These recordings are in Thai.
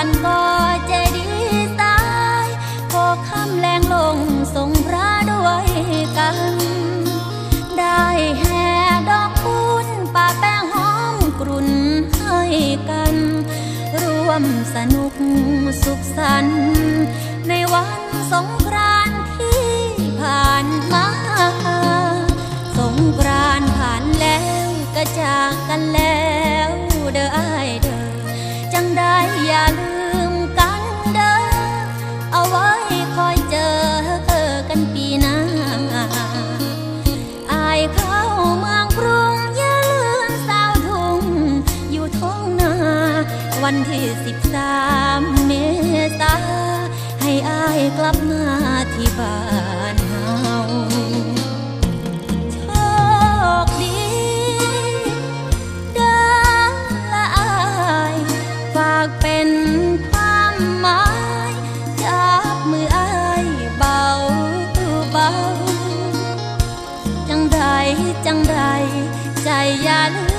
กันก็ใจดีตายโคข้ามแรงลงทรงพระด้วยกัน ได้แห่ดอกคุณป่าแป้งหอมกรุ่นให้กัน ร่วมสนุกสุขสันในวันสงครานที่ผ่านมา วันที่สิบสามเมษาให้อายกลับมาที่บ้านเฮาโชคดีเดินละอายฝากเป็นความหมายจับมืออายเบาเบาจังใดจังใดใจอย่าลืม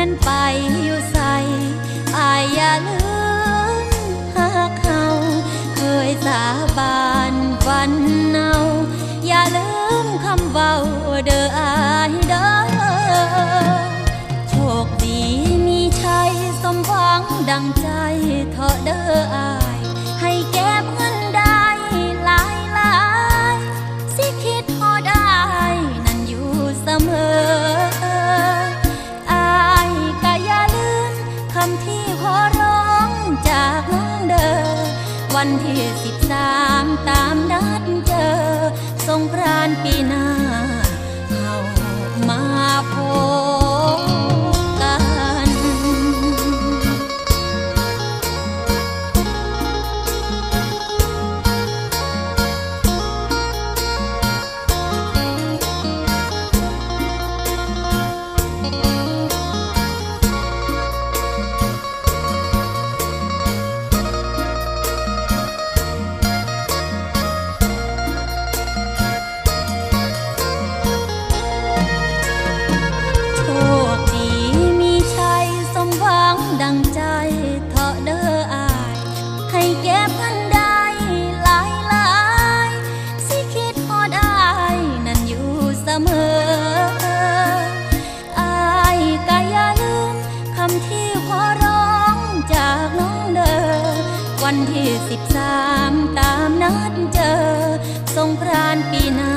แม่นไปอยู่ใส่อายอย่าลืมหากเขาเคยสาบานวันเนาอย่าลืมคำเบาเด้ออายเด้อโชคดีมีชัยสมหวังดังใจเถอะเด้ออา พี่ขอร้องจากน้อเดิอวันที่สิบสามตามนัดเจอสงกรานปีหน้าเข้ามาพบ มอ อายก็อย่าลืมคำที่ขอร้องจากน้องเด้อวันที่สิบสามตามนัดเจอสงกรานปีหน้า